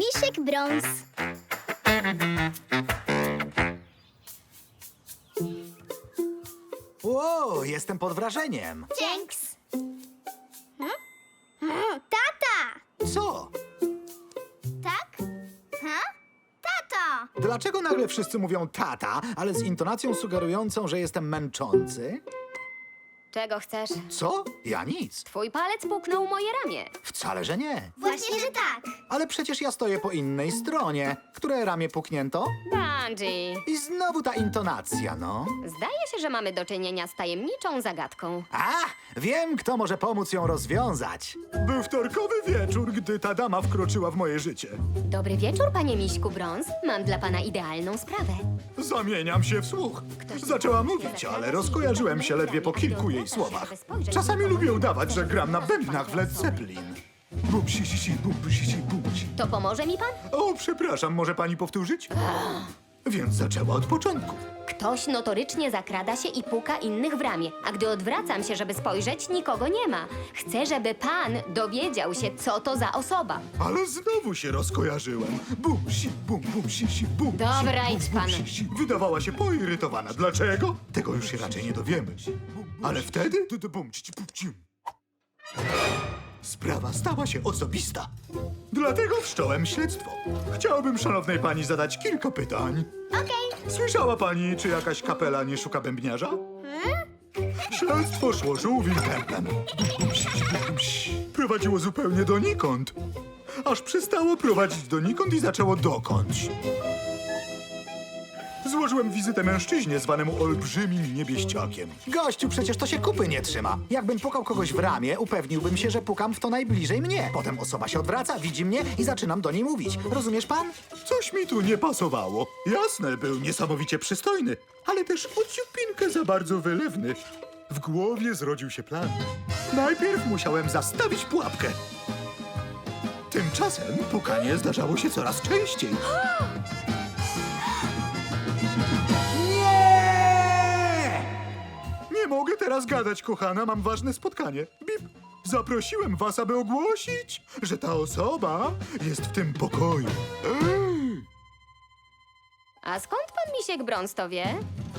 Misiek brąz. Wow, jestem pod wrażeniem. Dzięks. Hmm? Tata! Co? Tak? Ha? Tato! Dlaczego nagle wszyscy mówią tata, ale z intonacją sugerującą, że jestem męczący? Czego chcesz? Co? Ja nic. Twój palec puknął moje ramię. Wcale, że nie. Właśnie, że tak. Ale przecież ja stoję po innej stronie. Które ramię puknięto? Bungie. I znowu ta intonacja, no. Zdaje się, że mamy do czynienia z tajemniczą zagadką. A, wiem, kto może pomóc ją rozwiązać. Był wtorkowy wieczór, gdy ta dama wkroczyła w moje życie. Dobry wieczór, panie Miśku Brąz. Mam dla pana idealną sprawę. Zamieniam się w słuch. Zaczęła mówić, ale rozkojarzyłem się ledwie po kilku jej słowach. Czasami lubię udawać, że gram na bębnach w Led Zeppelin. Bum, si, si, si, bum, si, si, bum, si. To pomoże mi pan? O, przepraszam, może pani powtórzyć? Więc zaczęła od początku. Ktoś notorycznie zakrada się i puka innych w ramię, a gdy odwracam się, żeby spojrzeć, nikogo nie ma. Chcę, żeby pan dowiedział się, co to za osoba. Ale znowu się rozkojarzyłem. Bum, si, bum, bum, si, si, bum, Dobra, si, idź bum, pan. si, si. Wydawała się poirytowana. Dlaczego? Tego już się raczej nie dowiemy. Ale wtedy... bum, ci, ci, bum, cium. Sprawa stała się osobista. Dlatego wszcząłem śledztwo. Chciałbym szanownej pani zadać kilka pytań. Okej. Słyszała pani, czy jakaś kapela nie szuka bębniarza? Śledztwo szło żółwim tempem. Prowadziło zupełnie donikąd. Aż przestało prowadzić donikąd i zaczęło dokądś. Złożyłem wizytę mężczyźnie zwanemu olbrzymim niebieściakiem. Gościu, przecież to się kupy nie trzyma. Jakbym pukał kogoś w ramię, upewniłbym się, że pukam w to najbliżej mnie. Potem osoba się odwraca, widzi mnie i zaczynam do niej mówić. Rozumiesz pan? Coś mi tu nie pasowało. Jasne, był niesamowicie przystojny, ale też ociupinkę za bardzo wylewny. W głowie zrodził się plan. Najpierw musiałem zastawić pułapkę. Tymczasem pukanie zdarzało się coraz częściej. teraz gadać, kochana, mam ważne spotkanie. Bip. Zaprosiłem was, aby ogłosić, że ta osoba jest w tym pokoju. A skąd pan Misiek Brąz to wie?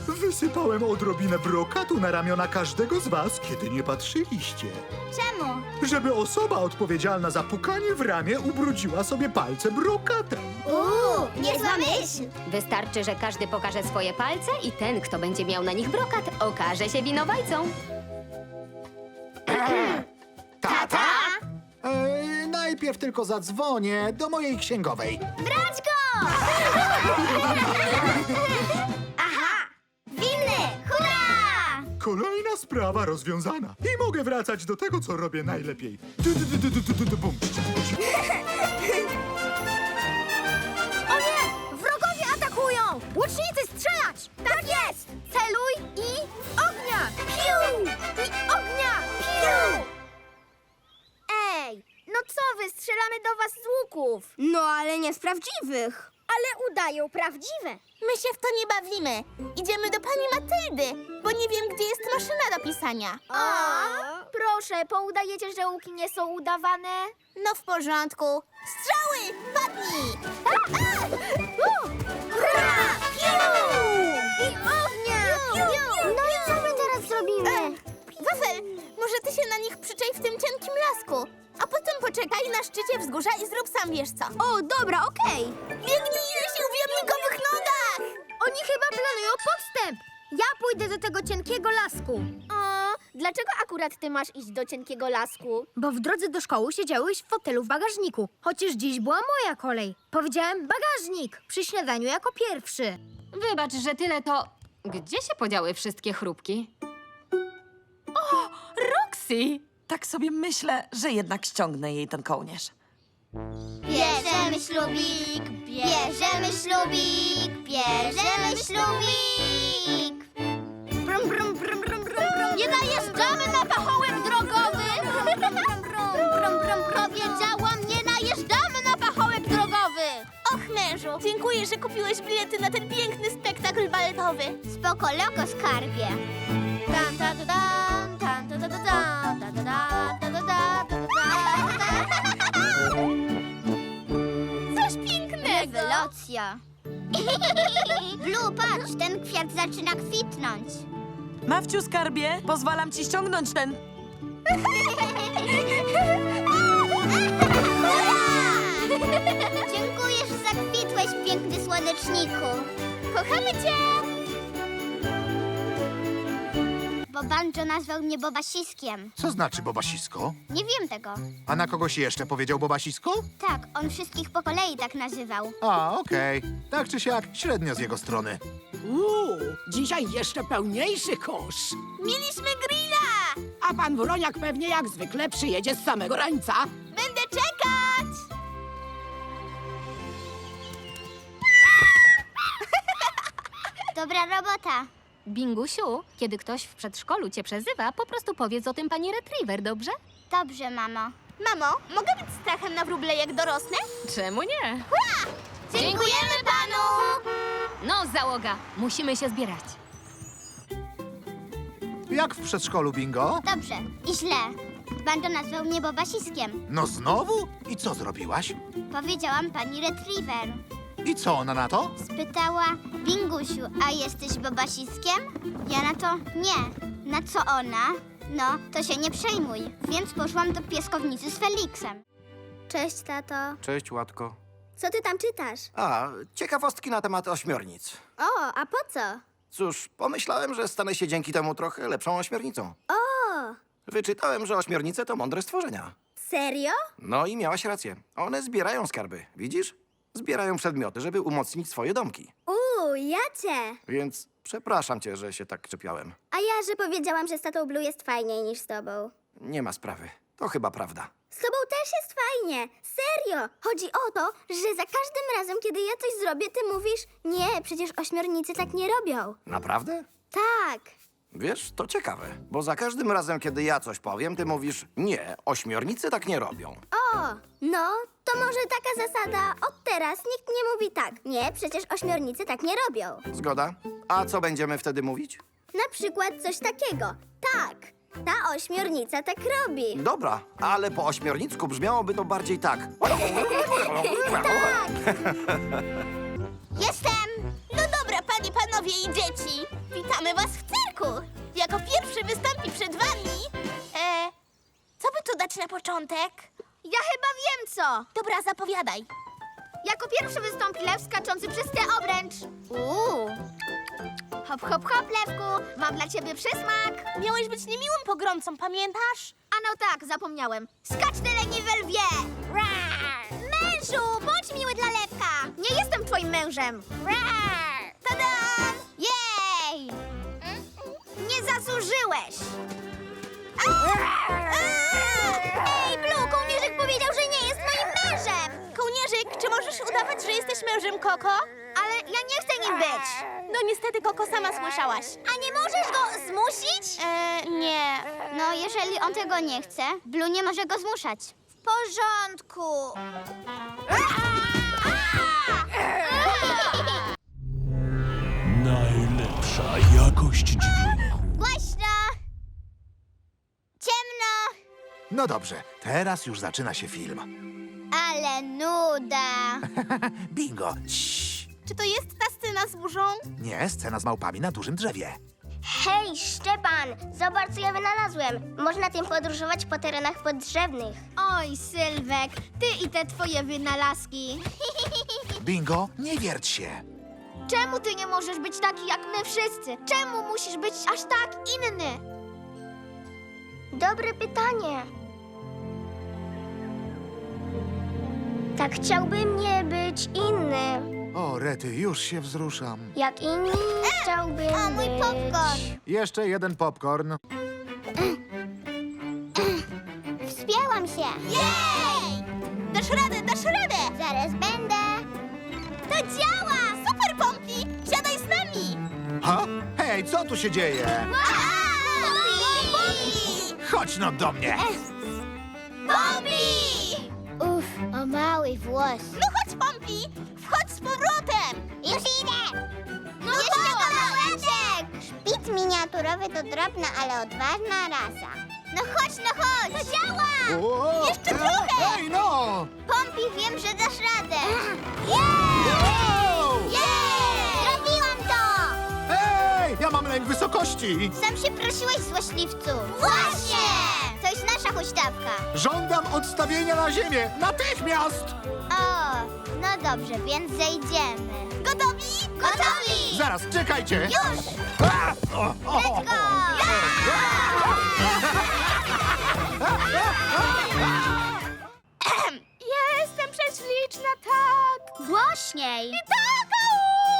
Wysypałem odrobinę brokatu na ramiona każdego z was, kiedy nie patrzyliście. Czemu? Żeby osoba odpowiedzialna za pukanie w ramię ubrudziła sobie palce brokatem. Uuu, niezła myśl. Wystarczy, że każdy pokaże swoje palce i ten, kto będzie miał na nich brokat, okaże się winowajcą. Tata? Eee, najpierw tylko zadzwonię do mojej księgowej. Brać go! Kolejna sprawa rozwiązana. I mogę wracać do tego, co robię najlepiej. Du, du, du, du, du, du, du, bum. O nie! Wrogowie atakują! Łucznicy strzelać! Tak jest! Celuj i ognia! Piu! I ognia! Piu! Ej, no co wy, strzelamy do was z łuków. No, ale nie z prawdziwych. Ale udają prawdziwe. My się w to nie bawimy. Idziemy do pani Matyldy, bo nie wiem, gdzie jest maszyna do pisania. Proszę, poudajecie, że łuki nie są udawane? No w porządku. Strzały! Padnij! Hurra! Piu! I ognia! No i co my teraz zrobimy? Wafel, może ty się na nich przyczaj w tym cienkim lasku, a potem poczekaj na szczycie wzgórza i zrób sam wiesz co. O, dobra, okej. Biegnij, Jusiu, w jamnikowych nogach! Oni chyba planują podstęp. Ja pójdę do tego cienkiego lasku. O, dlaczego akurat ty masz iść do cienkiego lasku? Bo w drodze do szkoły siedziałeś w fotelu w bagażniku. Chociaż dziś była moja kolej. Powiedziałem bagażnik przy śniadaniu jako pierwszy. Wybacz, że tyle to... Gdzie się podziały wszystkie chrupki? Roxy! Tak sobie myślę, że jednak ściągnę jej ten kołnierz. Bierzemy ślubik, bierzemy ślubik, bierzemy ślubik. Brum, brum, brum, brum, brum, brum. Nie najeżdżamy na pachołek drogowy. Brum, brum, brum, brum, brum. Powiedziałam, Dziękuję, że kupiłeś bilety na ten piękny spektakl baletowy. Spoko, loko, skarbie. Tan, ta, da, ta, da, da, ta, da, da, da, da, da, da, da. Coś pięknego. Rewelacja. Blue, patrz, ten kwiat zaczyna kwitnąć. Mawciu skarbie, pozwalam ci ściągnąć ten... Dziękuję, że zakwitłeś, piękny słoneczniku. Kochamy cię! Bo Banjo nazwał mnie Bobasiskiem. Co znaczy Bobasisko? Nie wiem tego. A na kogoś jeszcze powiedział Bobasisko? Tak, on wszystkich po kolei tak nazywał. A, okej. Tak czy siak, średnio z jego strony. Uuu, dzisiaj jeszcze pełniejszy kosz. Mieliśmy grilla! A pan Wroniak pewnie jak zwykle przyjedzie z samego rańca. Będę czekać! Dobra robota. Bingusiu, kiedy ktoś w przedszkolu cię przezywa, po prostu powiedz o tym pani Retriever, dobrze? Dobrze, mamo. Mamo, mogę być strachem na wróble jak dorosnę? Czemu nie? Dziękujemy panu! No, załoga, musimy się zbierać. Jak w przedszkolu, bingo? Dobrze. I źle. Banjo nazwał mnie Bobasiskiem. No znowu? I co zrobiłaś? Powiedziałam pani Retriever. I co ona na to? Spytała Bingusiu, a jesteś Bobasiskiem? Ja na to nie. Na co ona? No, to się nie przejmuj. Więc poszłam do pieskownicy z Feliksem. Cześć, tato. Cześć, Łatko. Co ty tam czytasz? A, ciekawostki na temat ośmiornic. O, a po co? Cóż, pomyślałem, że stanę się dzięki temu trochę lepszą ośmiornicą. O, Wyczytałem, że ośmiornice to mądre stworzenia. serio? No i miałaś rację. One zbierają skarby, widzisz? Zbierają przedmioty, żeby umocnić swoje domki. Uuu, ja cię. Więc przepraszam cię, że się tak czepiałem. A ja, że powiedziałam, że z tatą Blue jest fajniej niż z tobą. Nie ma sprawy. To chyba prawda. Z tobą też jest fajnie. Serio. Chodzi o to, że za każdym razem, kiedy ja coś zrobię, ty mówisz, nie, przecież ośmiornicy tak nie robią. Naprawdę? Tak. Wiesz, to ciekawe, bo za każdym razem, kiedy ja coś powiem, ty mówisz, nie, ośmiornice tak nie robią. O, no, to może taka zasada od teraz nikt nie mówi tak. Nie, przecież ośmiornicy tak nie robią. Zgoda? A co będziemy wtedy mówić? Na przykład coś takiego. Tak, ta ośmiornica tak robi. Dobra, ale po ośmiornicku brzmiałoby to bardziej tak. Jestem! No dobra, panie, panowie i dzieci. Witamy was w cyrku. Jako pierwszy wystąpi przed wami... E, co by tu dać na początek? Ja chyba wiem co. Dobra, zapowiadaj. Jako pierwszy wystąpi lew skaczący przez tę obręcz. Uuu. Hop, hop, hop, lewku. Mam dla ciebie przysmak. Miałeś być niemiłym pogromcą, pamiętasz? A no tak, zapomniałem. Skacz tyle nivel wie! Mężu, bądź miły dla lewka! Nie jestem twoim mężem! Tadam! Jej! Nie zasłużyłeś! Ej, Blue, kołnierzyk powiedział, że nie jest moim mężem! Kołnierzyk, czy możesz udawać, że jesteś mężem Koko? Ale ja nie chcę nim być! No niestety, Koko, sama słyszałaś. A nie możesz go zmusić? E, nie. No, jeżeli on tego nie chce, Blue nie może go zmuszać. W porządku. Najlepsza jakość dźwięku. Głośno! No dobrze, teraz już zaczyna się film. Ale nuda! Bingo! Ciii. Czy to jest ta scena z burzą? Nie, scena z małpami na dużym drzewie. Hej, Szczepan! Zobacz, co ja wynalazłem. Można tym podróżować po terenach poddrzewnych. Oj, Sylwek, ty i te twoje wynalazki. Bingo, nie wierć się. Czemu ty nie możesz być taki jak my wszyscy? Czemu musisz być aż tak inny? Dobre pytanie. Tak chciałbym nie być inny. O, Rety, już się wzruszam. Jak inni chciałbym A, mój popcorn! Jeszcze jeden popcorn. Wspięłam się! Jej! Dasz radę, dasz radę! Zaraz będę! To działa! Super, Pompi! Siadaj z nami! Ha? Hej, co tu się dzieje? Bobby! Chodź no do mnie. Bobby! mały włos. No chodź, Pompi! Wchodź z powrotem! Już idę! No Jeszcze kawałeczek! Szpic miniaturowy to drobna, ale odważna rasa. No chodź, no chodź! To działa! O, Jeszcze trochę! Ej, no! Pompi, wiem, że dasz radę! Wow! Jej! To! Ej, ja mam lęk wysokości! Sam się prosiłeś, złośliwcu! Właśnie! Nasza huśtawka. Żądam odstawienia na ziemię! Natychmiast! O, no dobrze, więc zejdziemy. Gotowi? Gotowi! Zaraz, czekajcie! Już! A! O, o, o. Let's go! Jestem prześliczna, tak! Głośniej! I tak!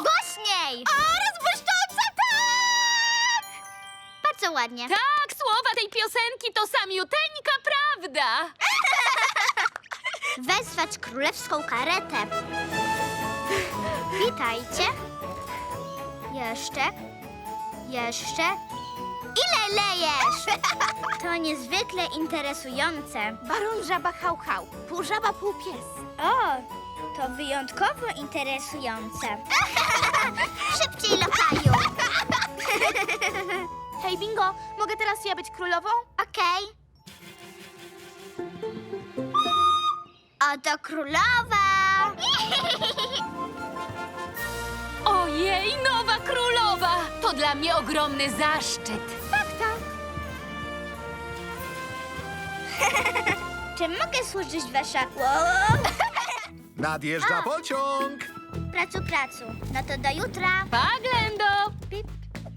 Głośniej! A, rozbłyszcząca, tak! Bardzo ładnie. Tak, słowa tej piosenki to samiuteńka prawda. Wezwać królewską karetę. Witajcie. Jeszcze. Jeszcze. Ile lejesz? To niezwykle interesujące. Baron żaba hał hał, pół żaba, pół pies. O, to wyjątkowo interesujące. Szybciej, lokaju. Hej, bingo, mogę teraz ja być królową? Okej. Oto królowa. Ojej, nowa królowa! To dla mnie ogromny zaszczyt. Czy mogę służyć wasza... Nadjeżdża pociąg! Pracu, pracu. No to do jutra. Pa, Glendo!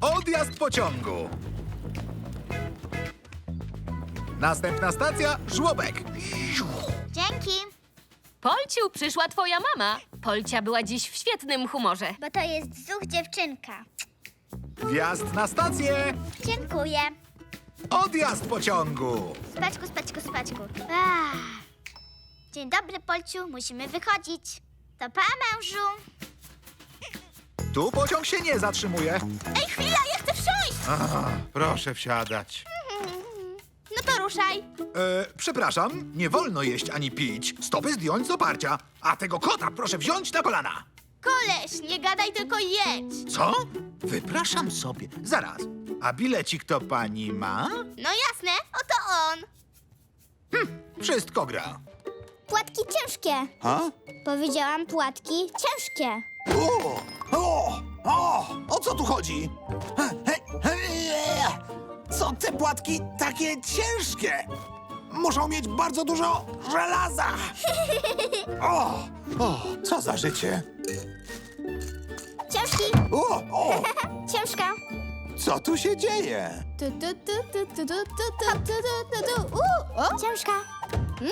Odjazd pociągu! Następna stacja żłobek. Dzięki, Polciu, przyszła twoja mama. Polcia była dziś w świetnym humorze. bo to jest zuch dziewczynka. Wjazd na stację! Dziękuję. Odjazd pociągu! Spaczku, spaczku, spaczku. Ach. Dzień dobry, Polciu. Musimy wychodzić. To pa, mężu. Tu pociąg się nie zatrzymuje. Ej, chwila, ja chcę wsiąść! Aha, proszę wsiadać. No to ruszaj. E, przepraszam, nie wolno jeść ani pić. Stopy zdjąć z oparcia. A tego kota proszę wziąć na kolana. Koleś, nie gadaj, tylko jedź. Co? Wypraszam sobie. Zaraz. A bilecik to pani ma? No jasne, oto on. Wszystko gra. Płatki ciężkie. A? Powiedziałam płatki ciężkie. O, o, o, o co tu chodzi? Co te płatki takie ciężkie? Muszą mieć bardzo dużo żelaza. O, o, co za życie? Ciężki, O, o, ciężka. co tu się dzieje? Tu, tu, tu, tu, tu, tu, tu, tu, tu, tu, tu, tu. U, o. Ciężka. Mm.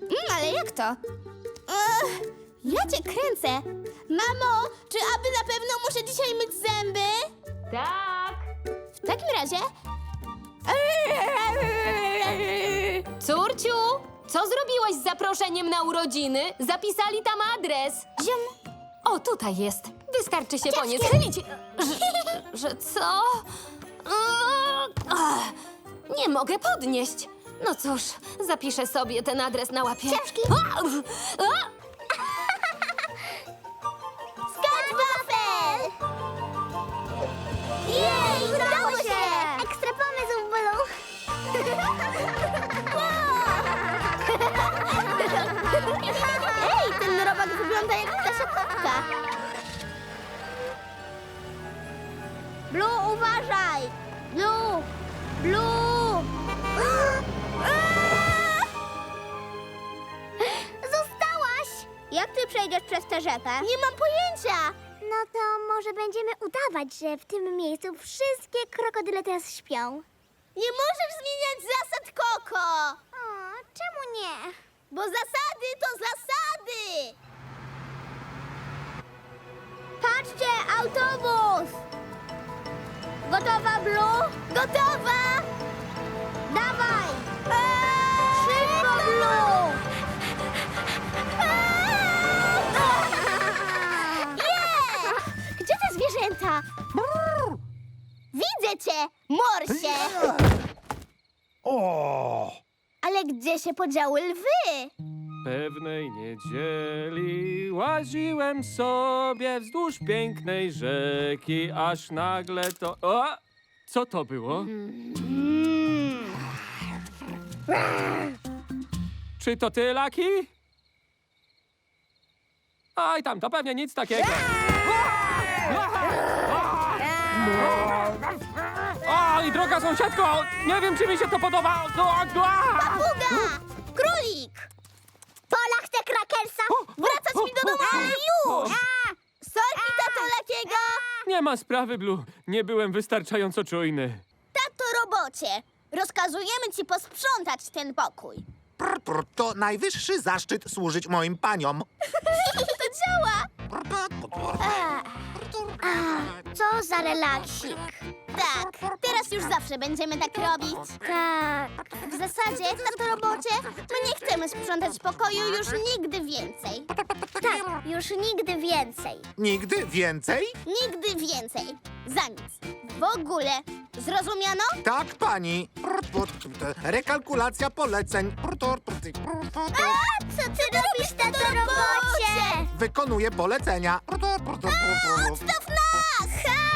Mm, ale jak to? Ja cię kręcę. Mamo, czy aby na pewno muszę dzisiaj myć zęby? Tak. W takim razie... Córciu, co zrobiłaś z zaproszeniem na urodziny? Zapisali tam adres. Ziom. O, tutaj jest. Wystarczy się po nie schylić. Że, że co? Ach, Nie mogę podnieść. No cóż, zapiszę sobie ten adres na łapie. Ciężki. Rzekę? Nie mam pojęcia. No to może będziemy udawać, że w tym miejscu wszystkie krokodyle teraz śpią. Nie możesz zmieniać zasad, Koko. O, czemu nie? Bo zasady to zasady. Patrzcie, autobus! Gotowa, Blue? Gotowa. Dawaj! Morsie. O, Ale gdzie się podziały lwy? Pewnej niedzieli łaziłem sobie wzdłuż pięknej rzeki, aż nagle to. O! Co to było? Czy to ty, Laki? Aj tam, to pewnie nic takiego. Oj, droga sąsiadko, nie wiem, czy mi się to podoba. No, a- Uga! Królik! Pola chce krakersa! Wracać mi do domu, ale już! Sorki, tato Lakiego! Nie ma sprawy, Blue. Nie byłem wystarczająco czujny. Tato robocie! Rozkazujemy ci posprzątać ten pokój. Prr, prr, to najwyższy zaszczyt służyć moim paniom. Działa! Co za relaksik. Tak, teraz już zawsze będziemy tak robić. Tak. W zasadzie, tato robocie, my nie chcemy sprzątać pokoju już nigdy więcej. Tak, już nigdy więcej. Nigdy więcej? Nigdy więcej. Za nic. W ogóle. Zrozumiano? Tak, pani. Rekalkulacja poleceń. Prr. Co ty robisz, tato robocie? Wykonuję polecenia. Odstaw nas! Ha,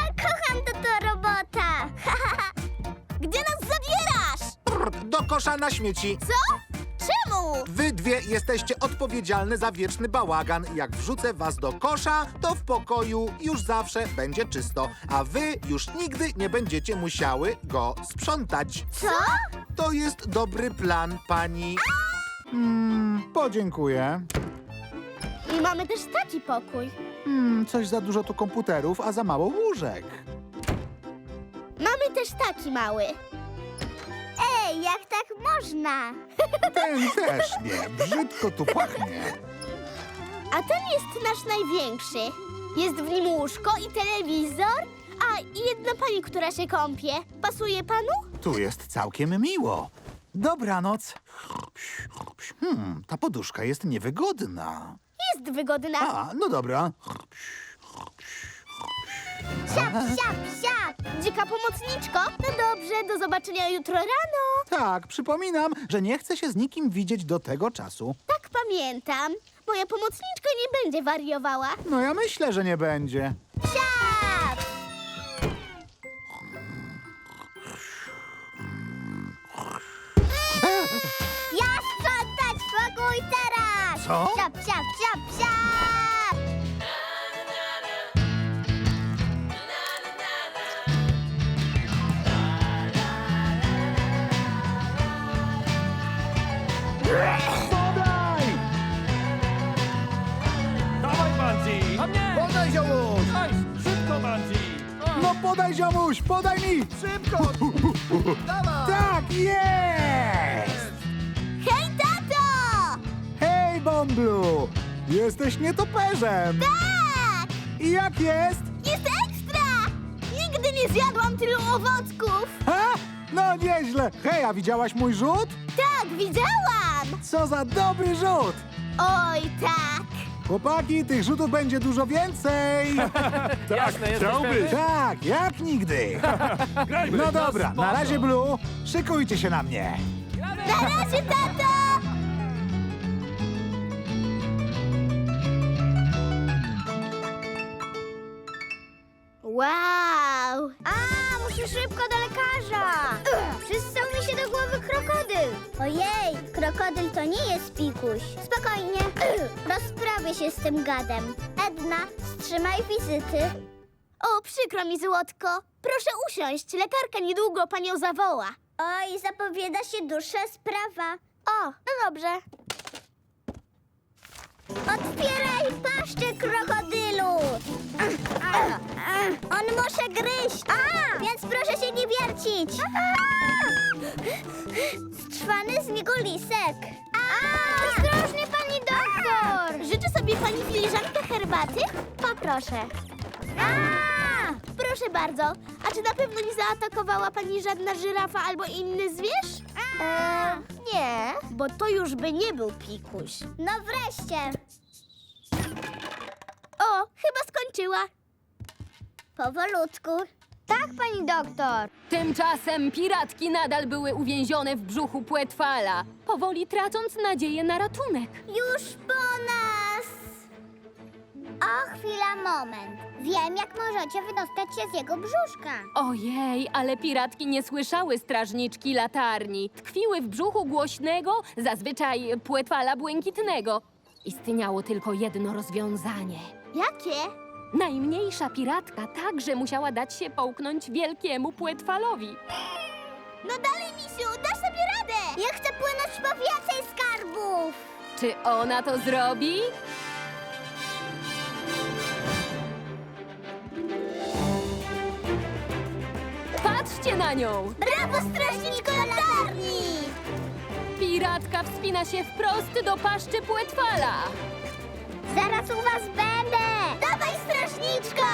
Do kosza na śmieci. Co? Czemu? Wy dwie jesteście odpowiedzialne za wieczny bałagan. Jak wrzucę was do kosza, to w pokoju już zawsze będzie czysto, a wy już nigdy nie będziecie musiały go sprzątać. Co? To jest dobry plan, pani. Mm, podziękuję. I mamy też taki pokój. Hmm, coś za dużo tu komputerów, a za mało łóżek. Mamy też taki mały. Można? Ten też nie. Brzydko tu pachnie. A ten jest nasz największy. Jest w nim łóżko i telewizor, a i jedna pani, która się kąpie. Pasuje panu? Tu jest całkiem miło. Dobranoc. Hmm, ta poduszka jest niewygodna. Jest wygodna. A, no dobra. Siap, siap, siap. Dzika pomocniczko. No dobrze, do zobaczenia jutro rano. Tak, przypominam, że nie chcę się z nikim widzieć do tego czasu. Tak pamiętam. Moja pomocniczka nie będzie wariowała. No ja myślę, że nie będzie. Siap! Ja sprzątać pokój teraz! Co? Siap, siap, siap, siap! Podaj, ziomuś! Podaj mi! Szybko! tak, jest! Hej, tato! Hej, Bomblu! Jesteś nietoperzem! Tak! I jak jest? Jest ekstra! Nigdy nie zjadłam tylu owocków. Ha? No nieźle. Hej, a widziałaś mój rzut? Tak, widziałam! Co za dobry rzut! Oj, tak. Chłopaki, tych rzutów będzie dużo więcej! Jasne, jesteś pewny? tak, jak nigdy! No dobra, na razie Blue, szykujcie się na mnie! Na razie, tato! Wow! A, muszę szybko do lekarza! Przystał mi się do głowy krokodyl! Ojej, krokodyl to nie jest pikuś. Spokojnie, rozprawię się z tym gadem. Edna, wstrzymaj wizyty. O, przykro mi, złotko. Proszę usiąść, lekarka niedługo panią zawoła. Oj, zapowiada się dłuższa sprawa. O, no dobrze. Otwieraj paszczę, krokodylu! On może gryźć, więc proszę się nie wiercić. Strzwany z niego lisek. Ostrożnie, pani doktor! Życzy sobie pani filiżankę herbaty? Poproszę. Proszę bardzo. A czy na pewno nie zaatakowała pani żadna żyrafa albo inny zwierz? Nie. Bo to już by nie był pikuś. No wreszcie. O, chyba skończyła. Powolutku. Tak, pani doktor. Tymczasem piratki nadal były uwięzione w brzuchu płetwala, powoli tracąc nadzieję na ratunek. Już po nas! O, chwila, moment. Wiem, jak możecie wydostać się z jego brzuszka. Ojej, ale piratki nie słyszały strażniczki latarni. Tkwiły w brzuchu głośnego, zazwyczaj płetwala błękitnego. Istniało tylko jedno rozwiązanie. Jakie? Najmniejsza piratka także musiała dać się połknąć wielkiemu płetwalowi. No dalej, misiu, dasz sobie radę! Ja chcę płynąć po więcej skarbów. Czy ona to zrobi? Patrzcie na nią! Brawo, strażniczko latarni! Piratka wspina się wprost do paszczy płetwala. Zaraz u was będę. Dawaj, strażniczka!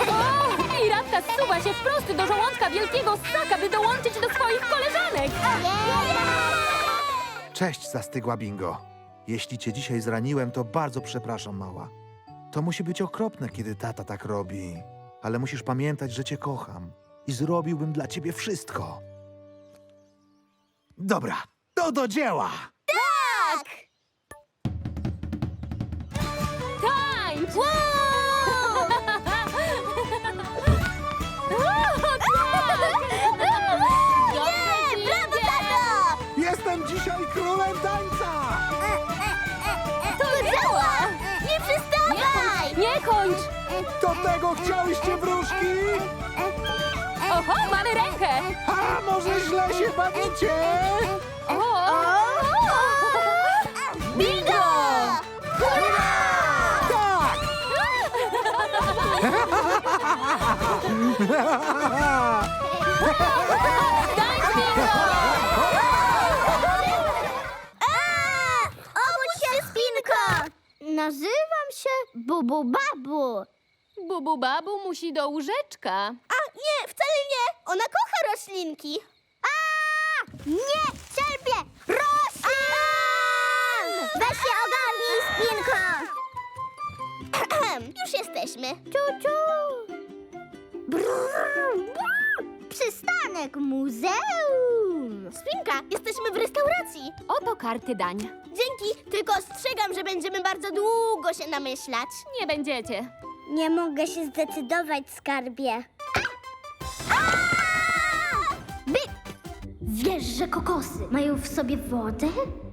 O! Piratka zsuwa się wprost do żołądka wielkiego ssaka, by dołączyć do swoich koleżanek. Cześć, zastygła bingo. Jeśli cię dzisiaj zraniłem, to bardzo przepraszam, mała. To musi być okropne, kiedy tata tak robi. Ale musisz pamiętać, że cię kocham. I zrobiłbym dla ciebie wszystko. Dobra, to do dzieła! Tańcz! Nie, brawo, tato! Jestem dzisiaj królem tańca! To działa! Nie przestawaj! Nie kończ! Do tego chciałyście wróżki? Oho, mamy rękę! A może źle się bawicie? O! Bingo! Tak! Tańcz, bingo! Obudź się, Spinko. Nazywam się Bubu Babu. Bubu babu musi do łóżeczka. A nie, wcale nie! Ona kocha roślinki! Nie cierpię roślin! Weź się ogarnij, Spinko. Już jesteśmy. Ciu, ciu. Przystanek muzeum. Spinka, jesteśmy w restauracji. Oto karty dań. Dzięki, tylko ostrzegam, że będziemy bardzo długo się namyślać. Nie będziecie. Nie mogę się zdecydować, skarbie. By... Wiesz, że kokosy mają w sobie wodę?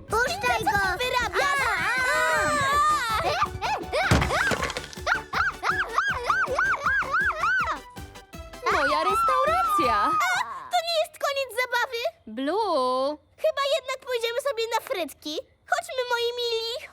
Puszczaj go! Wyrabiasz! Moja restauracja! To nie jest koniec zabawy. Blue! Chyba jednak pójdziemy sobie na frytki. Chodźmy, moi mili.